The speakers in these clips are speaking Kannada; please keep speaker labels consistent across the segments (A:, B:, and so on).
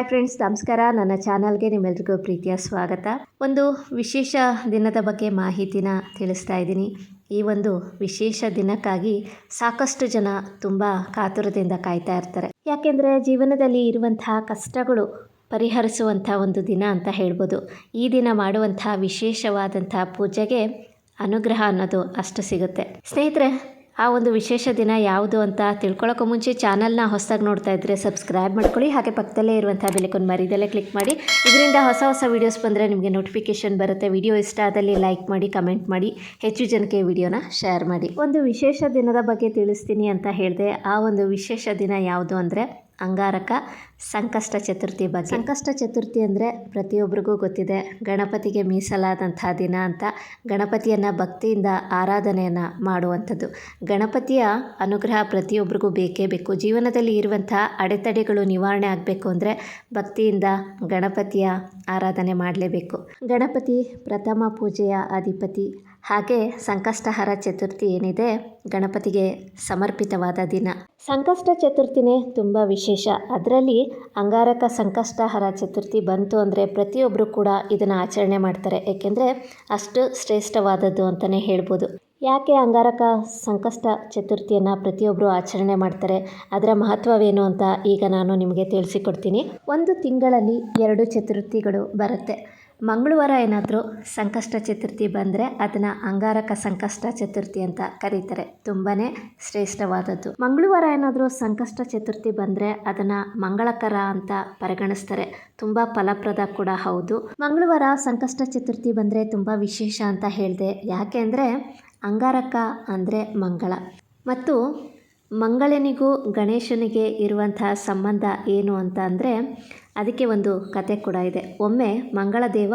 A: ಹಾಯ್ ಫ್ರೆಂಡ್ಸ್, ನಮಸ್ಕಾರ. ನನ್ನ ಚಾನಲ್ಗೆ ನಿಮ್ಮೆಲ್ರಿಗೂ ಪ್ರೀತಿಯ ಸ್ವಾಗತ. ಒಂದು ವಿಶೇಷ ದಿನದ ಬಗ್ಗೆ ಮಾಹಿತಿನ ತಿಳಿಸ್ತಾ ಇದ್ದೀನಿ. ಈ ಒಂದು ವಿಶೇಷ ದಿನಕ್ಕಾಗಿ ಸಾಕಷ್ಟು ಜನ ತುಂಬ ಕಾತುರದಿಂದ ಕಾಯ್ತಾ ಇರ್ತಾರೆ. ಯಾಕೆಂದರೆ ಜೀವನದಲ್ಲಿ ಇರುವಂತಹ ಕಷ್ಟಗಳು ಪರಿಹರಿಸುವಂಥ ಒಂದು ದಿನ ಅಂತ ಹೇಳ್ಬೋದು. ಈ ದಿನ ಮಾಡುವಂಥ ವಿಶೇಷವಾದಂಥ ಪೂಜೆಗೆ ಅನುಗ್ರಹ ಅನ್ನೋದು ಅಷ್ಟು ಸಿಗುತ್ತೆ. ಸ್ನೇಹಿತರೆ ಆ ಒಂದು ವಿಶೇಷ ದಿನ ಯಾವುದು ಅಂತ ತಿಳ್ಕೊಳ್ಳೋಕೆ ಮುಂಚೆ ಚಾನಲ್ನ ಹೊಸದಾಗಿ ನೋಡ್ತಾ ಇದ್ದರೆ ಸಬ್ಸ್ಕ್ರೈಬ್ ಮಾಡ್ಕೊಳ್ಳಿ. ಹಾಗೆ ಪಕ್ಕದಲ್ಲೇ ಇರುವಂಥ ಬೆಲೆಕೊಂಡು ಮರಿದಲ್ಲೇ ಕ್ಲಿಕ್ ಮಾಡಿ. ಇದರಿಂದ ಹೊಸ ಹೊಸ ವೀಡಿಯೋಸ್ ಬಂದರೆ ನಿಮಗೆ ನೋಟಿಫಿಕೇಷನ್ ಬರುತ್ತೆ. ವಿಡಿಯೋ ಇಷ್ಟ ಆದಲ್ಲಿ ಲೈಕ್ ಮಾಡಿ ಕಮೆಂಟ್ ಮಾಡಿ, ಹೆಚ್ಚು ಜನಕ್ಕೆ ವಿಡಿಯೋನ ಶೇರ್ ಮಾಡಿ. ಒಂದು ವಿಶೇಷ ದಿನದ ಬಗ್ಗೆ ತಿಳಿಸ್ತೀನಿ ಅಂತ ಹೇಳಿದೆ, ಆ ಒಂದು ವಿಶೇಷ ದಿನ ಯಾವುದು ಅಂದರೆ ಅಂಗಾರಕ ಸಂಕಷ್ಟ ಚತುರ್ಥಿ ಬಗ್ಗೆ. ಸಂಕಷ್ಟ ಚತುರ್ಥಿ ಅಂದರೆ ಪ್ರತಿಯೊಬ್ಬರಿಗೂ ಗೊತ್ತಿದೆ. ಗಣಪತಿಗೆ ಮೀಸಲಾದಂಥ ದಿನ ಅಂತ ಗಣಪತಿಯನ್ನು ಭಕ್ತಿಯಿಂದ ಆರಾಧನೆಯನ್ನು ಮಾಡುವಂಥದ್ದು. ಗಣಪತಿಯ ಅನುಗ್ರಹ ಪ್ರತಿಯೊಬ್ಬರಿಗೂ ಬೇಕೇ ಬೇಕು. ಜೀವನದಲ್ಲಿ ಇರುವಂಥ ಅಡೆತಡೆಗಳು ನಿವಾರಣೆ ಆಗಬೇಕು ಅಂದರೆ ಭಕ್ತಿಯಿಂದ ಗಣಪತಿಯ ಆರಾಧನೆ ಮಾಡಲೇಬೇಕು. ಗಣಪತಿ ಪ್ರಥಮ ಪೂಜೆಯ ಅಧಿಪತಿ ಹಾಗೆ ಸಂಕಷ್ಟಹರ ಚತುರ್ಥಿ ಏನಿದೆ, ಗಣಪತಿಗೆ ಸಮರ್ಪಿತವಾದ ದಿನ. ಸಂಕಷ್ಟ ಚತುರ್ಥಿನೇ ತುಂಬ ವಿಶೇಷ. ಅದರಲ್ಲಿ ಅಂಗಾರಕ ಸಂಕಷ್ಟಹರ ಚತುರ್ಥಿ ಬಂತು ಅಂದರೆ ಪ್ರತಿಯೊಬ್ಬರು ಕೂಡ ಇದನ್ನು ಆಚರಣೆ ಮಾಡ್ತಾರೆ. ಏಕೆಂದರೆ ಅಷ್ಟು ಶ್ರೇಷ್ಠವಾದದ್ದು ಅಂತಲೇ ಹೇಳ್ಬೋದು. ಯಾಕೆ ಅಂಗಾರಕ ಸಂಕಷ್ಟ ಚತುರ್ಥಿಯನ್ನು ಪ್ರತಿಯೊಬ್ಬರು ಆಚರಣೆ ಮಾಡ್ತಾರೆ? ಅದರ ಮಹತ್ವವೇನು ಅಂತ ಈಗ ನಾನು ನಿಮಗೆ ತಿಳಿಸಿಕೊಡ್ತೀನಿ. ಒಂದು ತಿಂಗಳಲ್ಲಿ ಎರಡು ಚತುರ್ಥಿಗಳು ಬರುತ್ತೆ. ಮಂಗಳವಾರ ಏನಾದರೂ ಸಂಕಷ್ಟ ಚತುರ್ಥಿ ಬಂದರೆ ಅದನ್ನು ಅಂಗಾರಕ ಸಂಕಷ್ಟ ಚತುರ್ಥಿ ಅಂತ ಕರೀತಾರೆ. ತುಂಬಾ ಶ್ರೇಷ್ಠವಾದದ್ದು. ಮಂಗಳವಾರ ಏನಾದರೂ ಸಂಕಷ್ಟ ಚತುರ್ಥಿ ಬಂದರೆ ಅದನ್ನು ಮಂಗಳಕರ ಅಂತ ಪರಿಗಣಿಸ್ತಾರೆ. ತುಂಬ ಫಲಪ್ರದ ಕೂಡ ಹೌದು. ಮಂಗಳವಾರ ಸಂಕಷ್ಟ ಚತುರ್ಥಿ ಬಂದರೆ ತುಂಬ ವಿಶೇಷ ಅಂತ ಹೇಳಿದೆ. ಯಾಕೆ ಅಂದರೆ ಅಂಗಾರಕ ಅಂದರೆ ಮಂಗಳ. ಮತ್ತು ಮಂಗಳನಿಗೂ ಗಣೇಶನಿಗೆ ಇರುವಂತಹ ಸಂಬಂಧ ಏನು ಅಂತ ಅಂದರೆ ಅದಕ್ಕೆ ಒಂದು ಕತೆ ಕೂಡ ಇದೆ. ಒಮ್ಮೆ ಮಂಗಳದೇವ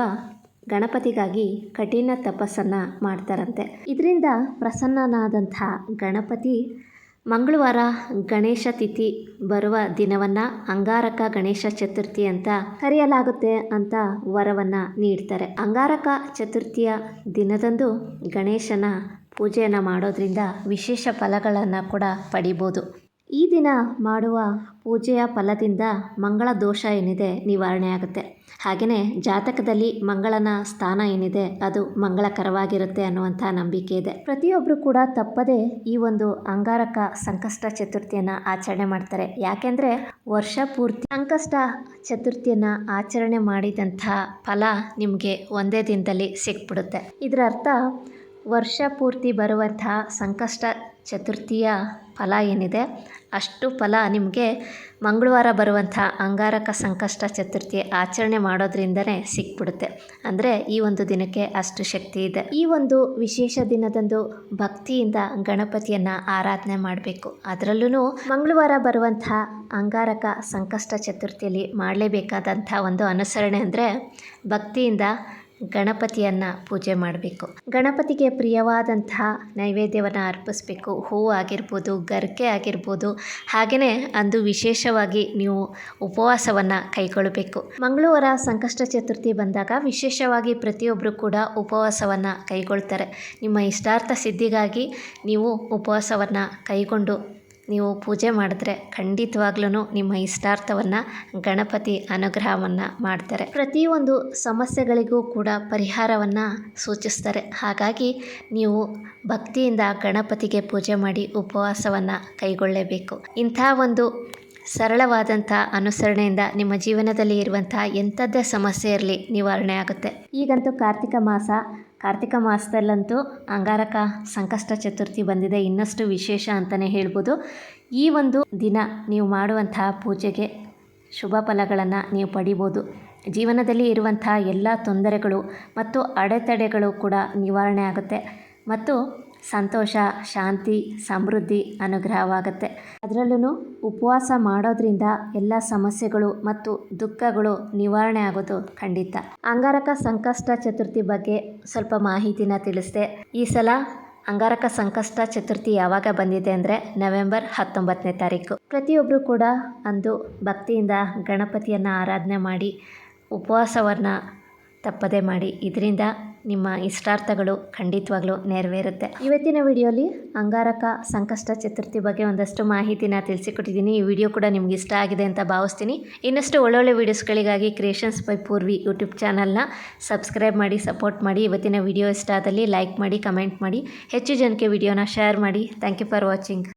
A: ಗಣಪತಿಗಾಗಿ ಕಠಿಣ ತಪಸ್ಸನ್ನು ಮಾಡ್ತಾರಂತೆ. ಇದರಿಂದ ಪ್ರಸನ್ನನಾದಂಥ ಗಣಪತಿ ಮಂಗಳವಾರ ಗಣೇಶ ತಿಥಿ ಬರುವ ದಿನವನ್ನು ಅಂಗಾರಕ ಗಣೇಶ ಚತುರ್ಥಿ ಅಂತ ಕರೆಯಲಾಗುತ್ತೆ ಅಂತ ವರವನ್ನು ನೀಡ್ತಾರೆ. ಅಂಗಾರಕ ಚತುರ್ಥಿಯ ದಿನದಂದು ಗಣೇಶನ ಪೂಜೆಯನ್ನು ಮಾಡೋದ್ರಿಂದ ವಿಶೇಷ ಫಲಗಳನ್ನು ಕೂಡ ಪಡಿಬೋದು. ಈ ದಿನ ಮಾಡುವ ಪೂಜೆಯ ಫಲದಿಂದ ಮಂಗಳ ದೋಷ ಏನಿದೆ ನಿವಾರಣೆ ಆಗುತ್ತೆ ಹಾಗೆಯೇ ಜಾತಕದಲ್ಲಿ ಮಂಗಳನ ಸ್ಥಾನ ಏನಿದೆ ಅದು ಮಂಗಳಕರವಾಗಿರುತ್ತೆ ಅನ್ನುವಂಥ ನಂಬಿಕೆ ಇದೆ. ಪ್ರತಿಯೊಬ್ಬರು ಕೂಡ ತಪ್ಪದೇ ಈ ಒಂದು ಅಂಗಾರಕ ಸಂಕಷ್ಟ ಚತುರ್ಥಿಯನ್ನು ಆಚರಣೆ ಮಾಡ್ತಾರೆ. ಯಾಕೆಂದರೆ ವರ್ಷ ಪೂರ್ತಿ ಸಂಕಷ್ಟ ಚತುರ್ಥಿಯನ್ನು ಆಚರಣೆ ಮಾಡಿದಂಥ ಫಲ ನಿಮಗೆ ಒಂದೇ ದಿನದಲ್ಲಿ ಸಿಕ್ಬಿಡುತ್ತೆ. ಇದರ ಅರ್ಥ ವರ್ಷ ಪೂರ್ತಿ ಬರುವಂತಹ ಸಂಕಷ್ಟ ಚತುರ್ಥಿಯ ಫಲ ಏನಿದೆ ಅಷ್ಟು ಫಲ ನಿಮಗೆ ಮಂಗಳವಾರ ಬರುವಂಥ ಅಂಗಾರಕ ಸಂಕಷ್ಟ ಚತುರ್ಥಿ ಆಚರಣೆ ಮಾಡೋದ್ರಿಂದನೇ ಸಿಕ್ಬಿಡುತ್ತೆ. ಅಂದರೆ ಈ ಒಂದು ದಿನಕ್ಕೆ ಅಷ್ಟು ಶಕ್ತಿ ಇದೆ. ಈ ಒಂದು ವಿಶೇಷ ದಿನದಂದು ಭಕ್ತಿಯಿಂದ ಗಣಪತಿಯನ್ನು ಆರಾಧನೆ ಮಾಡಬೇಕು. ಅದರಲ್ಲೂ ಮಂಗಳವಾರ ಬರುವಂಥ ಅಂಗಾರಕ ಸಂಕಷ್ಟ ಚತುರ್ಥಿಯಲ್ಲಿ ಮಾಡಲೇಬೇಕಾದಂಥ ಒಂದು ಅನುಸರಣೆ ಅಂದರೆ ಭಕ್ತಿಯಿಂದ ಗಣಪತಿಯನ್ನು ಪೂಜೆ ಮಾಡಬೇಕು. ಗಣಪತಿಗೆ ಪ್ರಿಯವಾದಂತಹ ನೈವೇದ್ಯವನ್ನು ಅರ್ಪಿಸಬೇಕು. ಹೂವು ಆಗಿರ್ಬೋದು, ಗರಿಕೆ ಆಗಿರ್ಬೋದು ಹಾಗೆಯೇ ಅಂದು ವಿಶೇಷವಾಗಿ ನೀವು ಉಪವಾಸವನ್ನು ಕೈಗೊಳ್ಳಬೇಕು ಮಂಗಳವಾರ ಸಂಕಷ್ಟ ಚತುರ್ಥಿ ಬಂದಾಗ ವಿಶೇಷವಾಗಿ ಪ್ರತಿಯೊಬ್ಬರು ಕೂಡ ಉಪವಾಸವನ್ನು ಕೈಗೊಳ್ತಾರೆ. ನಿಮ್ಮ ಇಷ್ಟಾರ್ಥ ಸಿದ್ಧಿಗಾಗಿ ನೀವು ಉಪವಾಸವನ್ನು ಕೈಗೊಂಡು ನೀವು ಪೂಜೆ ಮಾಡಿದ್ರೆ ಖಂಡಿತವಾಗ್ಲೂ ನಿಮ್ಮ ಇಷ್ಟಾರ್ಥವನ್ನು ಗಣಪತಿ ಅನುಗ್ರಹವನ್ನು ಮಾಡ್ತಾರೆ. ಪ್ರತಿಯೊಂದು ಸಮಸ್ಯೆಗಳಿಗೂ ಕೂಡ ಪರಿಹಾರವನ್ನು ಸೂಚಿಸ್ತಾರೆ. ಹಾಗಾಗಿ ನೀವು ಭಕ್ತಿಯಿಂದ ಗಣಪತಿಗೆ ಪೂಜೆ ಮಾಡಿ ಉಪವಾಸವನ್ನು ಕೈಗೊಳ್ಳಬೇಕು. ಇಂಥ ಒಂದು ಸರಳವಾದಂಥ ಅನುಸರಣೆಯಿಂದ ನಿಮ್ಮ ಜೀವನದಲ್ಲಿ ಇರುವಂತಹ ಎಂಥದ್ದೇ ಸಮಸ್ಯೆ ಇರಲಿ ನಿವಾರಣೆ ಆಗುತ್ತೆ. ಈಗಂತೂ ಕಾರ್ತಿಕ ಮಾಸ ಕಾರ್ತಿಕ ಮಾಸದಲ್ಲಂತೂ ಅಂಗಾರಕ ಸಂಕಷ್ಟ ಚತುರ್ಥಿ ಬಂದಿದೆ. ಇನ್ನಷ್ಟು ವಿಶೇಷ ಅಂತಲೇ ಹೇಳ್ಬೋದು. ಈ ಒಂದು ದಿನ ನೀವು ಮಾಡುವಂತಹ ಪೂಜೆಗೆ ಶುಭ ಫಲಗಳನ್ನು ನೀವು ಪಡಿಬೋದು. ಜೀವನದಲ್ಲಿ ಇರುವಂತಹ ಎಲ್ಲ ತೊಂದರೆಗಳು ಮತ್ತು ಅಡೆತಡೆಗಳು ಕೂಡ ನಿವಾರಣೆ ಆಗುತ್ತೆ. ಮತ್ತು ಸಂತೋಷ, ಶಾಂತಿ, ಸಮೃದ್ಧಿ ಅನುಗ್ರಹವಾಗುತ್ತೆ. ಅದರಲ್ಲೂ ಉಪವಾಸ ಮಾಡೋದ್ರಿಂದ ಎಲ್ಲ ಸಮಸ್ಯೆಗಳು ಮತ್ತು ದುಃಖಗಳು ನಿವಾರಣೆ ಆಗೋದು ಖಂಡಿತ. ಅಂಗಾರಕ ಸಂಕಷ್ಟ ಚತುರ್ಥಿ ಬಗ್ಗೆ ಸ್ವಲ್ಪ ಮಾಹಿತಿನ ತಿಳಿಸಿದೆ. ಈ ಸಲ ಅಂಗಾರಕ ಸಂಕಷ್ಟ ಚತುರ್ಥಿ ಯಾವಾಗ ಬಂದಿದೆ ಅಂದರೆ ನವೆಂಬರ್ ಹತ್ತೊಂಬತ್ತನೇ ತಾರೀಕು. ಪ್ರತಿಯೊಬ್ಬರು ಕೂಡ ಅಂದು ಭಕ್ತಿಯಿಂದ ಗಣಪತಿಯನ್ನು ಆರಾಧನೆ ಮಾಡಿ, ಉಪವಾಸವನ್ನು ತಪ್ಪದೆ ಮಾಡಿ, ಇದರಿಂದ ನಿಮ್ಮ ಇಷ್ಟಾರ್ಥಗಳು ಖಂಡಿತವಾಗ್ಲೂ ನೆರವೇರುತ್ತೆ. ಇವತ್ತಿನ ವಿಡಿಯೋಲಿ ಅಂಗಾರಕ ಸಂಕಷ್ಟ ಚತುರ್ಥಿ ಬಗ್ಗೆ ಒಂದಷ್ಟು ಮಾಹಿತಿನ ತಿಳಿಸಿಕೊಟ್ಟಿದ್ದೀನಿ. ಈ ವಿಡಿಯೋ ಕೂಡ ನಿಮ್ಗೆ ಇಷ್ಟ ಆಗಿದೆ ಅಂತ ಭಾವಿಸ್ತೀನಿ. ಇನ್ನಷ್ಟು ಒಳ್ಳೊಳ್ಳೆ ವಿಡಿಯೋಸ್ಗಳಿಗಾಗಿ ಕ್ರಿಯೇಷನ್ಸ್ ಬೈ ಪೂರ್ವಿ ಯೂಟ್ಯೂಬ್ ಚಾನಲ್ನ ಸಬ್ಸ್ಕ್ರೈಬ್ ಮಾಡಿ, ಸಪೋರ್ಟ್ ಮಾಡಿ. ಇವತ್ತಿನ ವಿಡಿಯೋ ಇಷ್ಟ ಆದಲ್ಲಿ ಲೈಕ್ ಮಾಡಿ, ಕಮೆಂಟ್ ಮಾಡಿ. ಹೆಚ್ಚು ಜನಕ್ಕೆ ವಿಡಿಯೋನ ಶೇರ್ ಮಾಡಿ. Thank you for watching